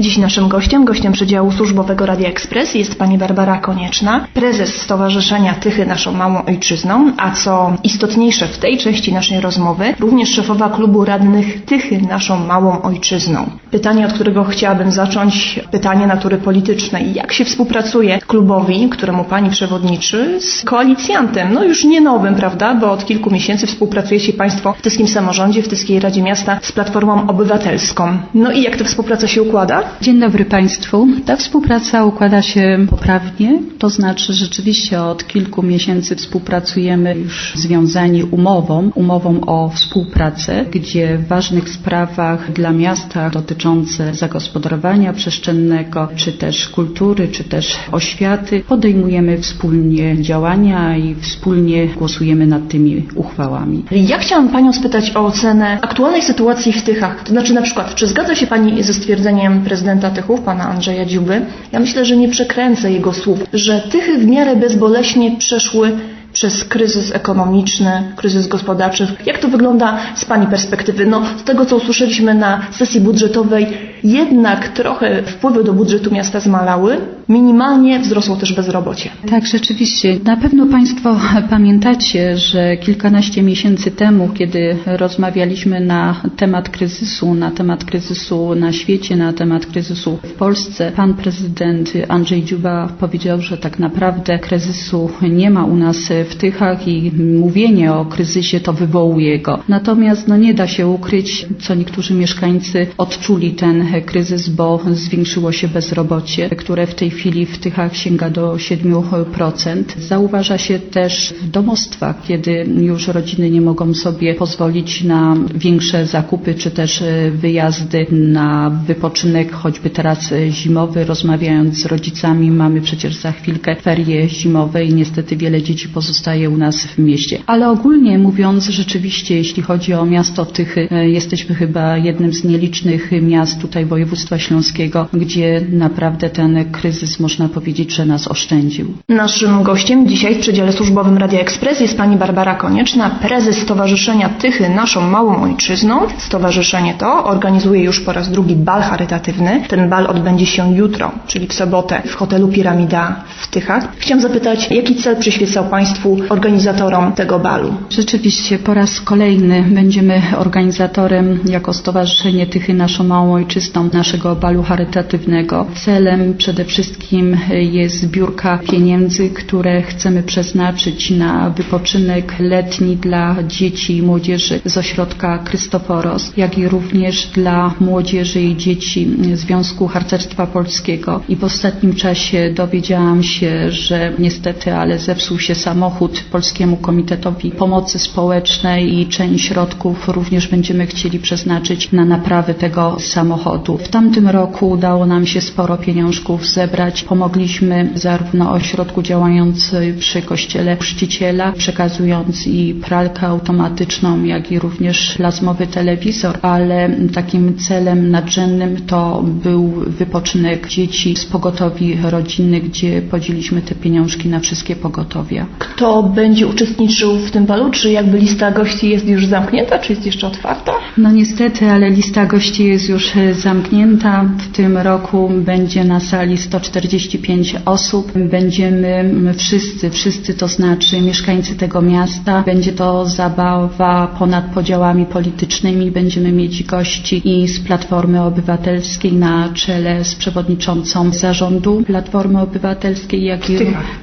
Dziś naszym gościem, gościem Przedziału Służbowego Radia Ekspres jest pani Barbara Konieczna, prezes Stowarzyszenia Tychy Naszą Małą Ojczyzną, a co istotniejsze w tej części naszej rozmowy, również szefowa klubu radnych Tychy Naszą Małą Ojczyzną. Pytanie, od którego chciałabym zacząć, pytanie natury politycznej. Jak się współpracuje klubowi, któremu pani przewodniczy, z koalicjantem? No już nie nowym, prawda, bo od kilku miesięcy współpracujecie państwo w Tyskim Samorządzie, w Tyskiej Radzie Miasta z Platformą Obywatelską. No i jak ta współpraca się układa? Dzień dobry Państwu. Ta współpraca układa się poprawnie, to znaczy rzeczywiście od kilku miesięcy współpracujemy już związani umową, umową o współpracę, gdzie w ważnych sprawach dla miasta dotyczące zagospodarowania przestrzennego, czy też kultury, czy też oświaty podejmujemy wspólnie działania i wspólnie głosujemy nad tymi uchwałami. Ja chciałam Panią spytać o ocenę aktualnej sytuacji w Tychach. To znaczy na przykład, czy zgadza się Pani ze stwierdzeniem prezydenta Tychów, Pana Andrzeja Dziuby? Ja myślę, że nie przekręcę jego słów, że Tychy w miarę bezboleśnie przeszły przez kryzys ekonomiczny, kryzys gospodarczy. Jak to wygląda z Pani perspektywy? No, z tego, co usłyszeliśmy na sesji budżetowej, jednak trochę wpływy do budżetu miasta zmalały. Minimalnie wzrosło też bezrobocie. Tak, rzeczywiście. Na pewno Państwo pamiętacie, że kilkanaście miesięcy temu, kiedy rozmawialiśmy na temat kryzysu, na temat kryzysu na świecie, na temat kryzysu w Polsce, pan prezydent Andrzej Dziuba powiedział, że tak naprawdę kryzysu nie ma u nas w Tychach i mówienie o kryzysie to wywołuje go. Natomiast no, nie da się ukryć, co niektórzy mieszkańcy odczuli ten kryzys, bo zwiększyło się bezrobocie, które w tej chwili w Tychach sięga do 7%. Zauważa się też w domostwach, kiedy już rodziny nie mogą sobie pozwolić na większe zakupy czy też e, wyjazdy na wypoczynek, choćby teraz e, zimowy. Rozmawiając z rodzicami, mamy przecież za chwilkę ferie zimowe i niestety wiele dzieci pozostaje u nas w mieście. Ale ogólnie mówiąc, rzeczywiście, jeśli chodzi o miasto Tychy, e, jesteśmy chyba jednym z nielicznych miast tutaj województwa śląskiego, gdzie naprawdę ten kryzys, można powiedzieć, że nas oszczędził. Naszym gościem dzisiaj w przedziale służbowym Radia Ekspres jest pani Barbara Konieczna, prezes Stowarzyszenia Tychy Naszą Małą Ojczyzną. Stowarzyszenie to organizuje już po raz drugi bal charytatywny. Ten bal odbędzie się jutro, czyli w sobotę w hotelu Piramida w Tychach. Chciałam zapytać, jaki cel przyświecał państwu organizatorom tego balu? Rzeczywiście po raz kolejny będziemy organizatorem jako Stowarzyszenie Tychy Naszą Małą Ojczystą naszego balu charytatywnego. Celem przede wszystkim jest zbiórka pieniędzy, które chcemy przeznaczyć na wypoczynek letni dla dzieci i młodzieży z ośrodka Chrystoforos, jak i również dla młodzieży i dzieci Związku Harcerstwa Polskiego. I w ostatnim czasie dowiedziałam się, że niestety, ale zepsuł się samochód Polskiemu Komitetowi Pomocy Społecznej i część środków również będziemy chcieli przeznaczyć na naprawy tego samochodu. W tamtym roku udało nam się sporo pieniążków zebrać. Pomogliśmy zarówno ośrodku działający przy kościele chrzciciela, przekazując i pralkę automatyczną, jak i również plazmowy telewizor, ale takim celem nadrzędnym to był wypoczynek dzieci z pogotowi rodzinny, gdzie podzieliliśmy te pieniążki na wszystkie pogotowia. Kto będzie uczestniczył w tym balu? Czy jakby lista gości jest już zamknięta, czy jest jeszcze otwarta? No niestety, ale lista gości jest już zamknięta. W tym roku będzie na sali 145 osób. Będziemy m, wszyscy, wszyscy to znaczy mieszkańcy tego miasta. Będzie to zabawa ponad podziałami politycznymi. Będziemy mieć gości i z Platformy Obywatelskiej na czele z przewodniczącą zarządu Platformy Obywatelskiej, jak i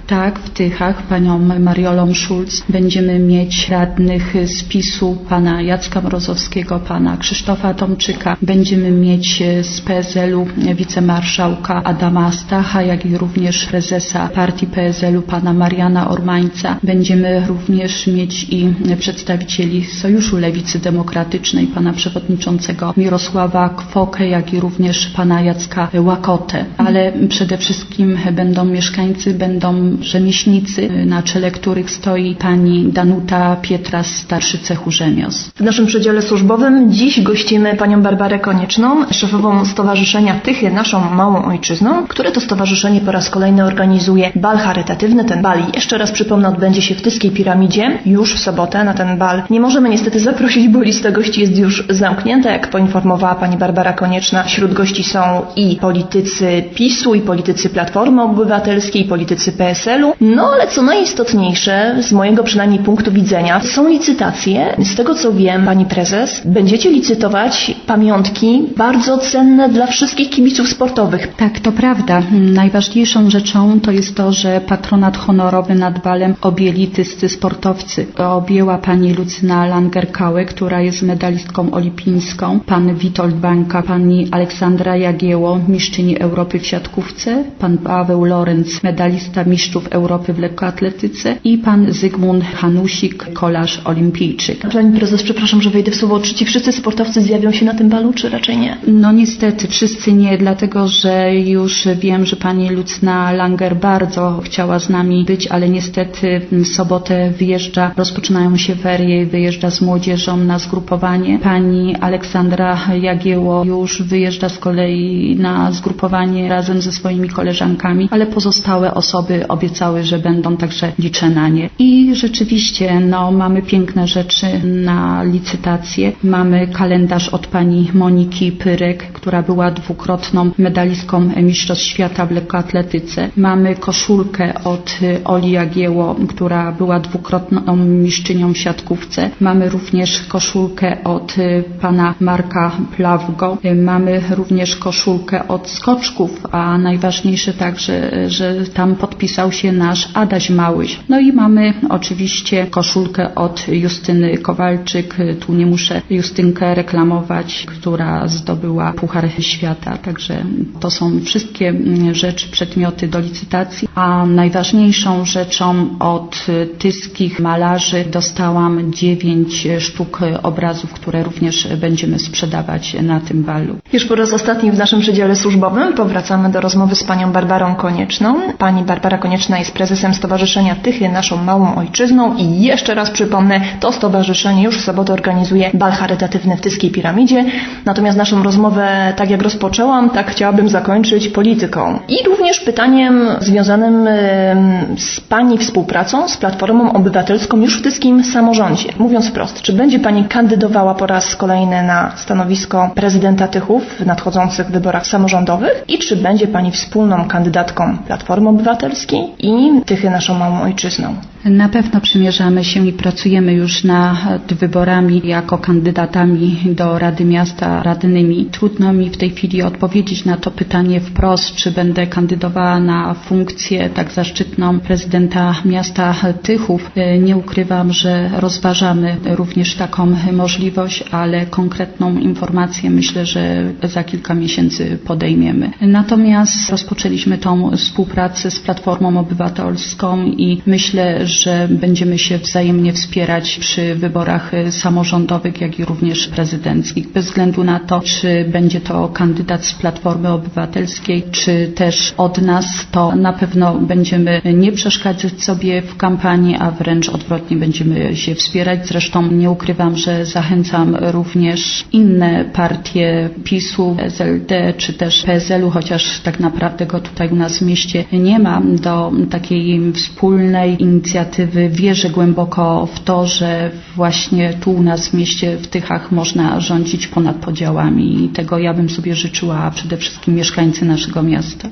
tak, w Tychach, panią Mariolą Schulz. Będziemy mieć radnych z PiSu, pana Jacka Mrozowskiego, pana Krzysztofa Tomczyka. Będziemy mieć z PSL-u wicemarszałka Adama Stacha, jak i również prezesa partii PSL-u, pana Mariana Ormańca. Będziemy również mieć i przedstawicieli Sojuszu Lewicy Demokratycznej, pana przewodniczącego Mirosława Kwokę, jak i również pana Jacka Łakotę. Ale przede wszystkim będą mieszkańcy, będą rzemieślnicy, na czele których stoi pani Danuta Pietras, starszy cechu rzemiosł. W naszym przedziale służbowym dziś gościmy panią Barbarę Konieczną, szefową Stowarzyszenia Tychy Naszą Małą Ojczyzną, które to stowarzyszenie po raz kolejny organizuje bal charytatywny. Ten bal, jeszcze raz przypomnę, odbędzie się w Tyskiej Piramidzie już w sobotę. Na ten bal nie możemy niestety zaprosić, bo lista gości jest już zamknięta. Jak poinformowała pani Barbara Konieczna, wśród gości są i politycy PiSu, i politycy Platformy Obywatelskiej, i politycy PSL-u. No ale co najistotniejsze, z mojego przynajmniej punktu widzenia, są licytacje. Z tego co wiem, pani prezes, będziecie licytować pamiątki bardzo cenne dla wszystkich kibiców sportowych. Tak, to prawda. Najważniejszą rzeczą to jest to, że patronat honorowy nad balem objęli tyscy sportowcy. Objęła pani Lucyna Langer-Kały, która jest medalistką olimpijską, pan Witold Bańka, pani Aleksandra Jagieło, mistrzyni Europy w siatkówce, pan Paweł Lorenz, medalista mistrzów Europy w lekkoatletyce i pan Zygmunt Hanusik, kolarz olimpijczyk. Pani prezes, przepraszam, że wejdę w słowo. Czy ci wszyscy sportowcy zjawią się na tym balu, czy raczej nie? No niestety, wszyscy nie, dlatego że już wiem, że pani Lucna Langer bardzo chciała z nami być, ale niestety w sobotę wyjeżdża, rozpoczynają się ferie, wyjeżdża z młodzieżą na zgrupowanie. Pani Aleksandra Jagieło już wyjeżdża z kolei na zgrupowanie razem ze swoimi koleżankami, ale pozostałe osoby obiecały, że będą, także liczę na nie. I rzeczywiście, no, mamy piękne rzeczy na licytację. Mamy kalendarz od pani Moniki Pyrek, która była dwukrotną medalistką Mistrzostw Świata w lekkoatletyce. Mamy koszulkę od y, Oli Jagieło, która była dwukrotną mistrzynią w siatkówce. Mamy również koszulkę od y, pana Marka Plawgo. Y, Mamy również koszulkę od skoczków, a najważniejsze także, że tam podpisał się nasz Adaś Małyś. No i mamy oczywiście koszulkę od Justyny Kowalczyk. Tu nie muszę Justynkę reklamować, która zdobyła Puchar Świata. Także to są wszystkie mm, rzeczy, przedmioty do licytacji. A najważniejszą rzeczą od tyskich malarzy dostałam dziewięć sztuk obrazów, które również będziemy sprzedawać na tym balu. Już po raz ostatni w naszym przedziale służbowym powracamy do rozmowy z panią Barbarą Konieczną. Pani Barbara Konieczna jest prezesem Stowarzyszenia Tychy Naszą Małą Ojczyzną i jeszcze raz przypomnę, to stowarzyszenie już w sobotę organizuje bal charytatywny w Tyskiej Piramidzie. Natomiast naszą rozmowę, tak jak rozpoczęłam, tak chciałabym zakończyć polityką. I również pytaniem związanym z pani współpracą z Platformą Obywatelską już w tyskim samorządzie. Mówiąc wprost, czy będzie pani kandydowała po raz kolejny na stanowisko prezydenta Tychów w nadchodzących wyborach samorządowych i czy będzie pani wspólną kandydatką Platformy Obywatelskiej i Tychy naszą małą ojczyzną? Na pewno przymierzamy się i pracujemy już nad wyborami jako kandydatami do Rady Miasta radnymi. Trudno mi w tej chwili odpowiedzieć na to pytanie wprost, czy będę kandydowała na funkcję tak zaszczytną prezydenta miasta Tychów. E, Nie ukrywam, że rozważamy również taką możliwość, ale konkretną informację myślę, że za kilka miesięcy podejmiemy. Natomiast rozpoczęliśmy tą współpracę z Platformą Obywatelską i myślę, że będziemy się wzajemnie wspierać przy wyborach y, samorządowych, jak i również prezydenckich. Bez względu na to, czy będzie to kandydat z Platformy Obywatelskiej, czy też od nas, to na pewno będziemy nie przeszkadzać sobie w kampanii, a wręcz odwrotnie będziemy się wspierać. Zresztą nie ukrywam, że zachęcam również inne partie PiSu, SLD czy też PSL-u, chociaż tak naprawdę go tutaj u nas w mieście nie ma, do takiej wspólnej inicjatywy. Wierzę głęboko w to, że właśnie tu u nas w mieście, w Tychach można rządzić ponad podziałami i tego ja bym sobie życzyła, a przede wszystkim mieszkańcy naszego miasta.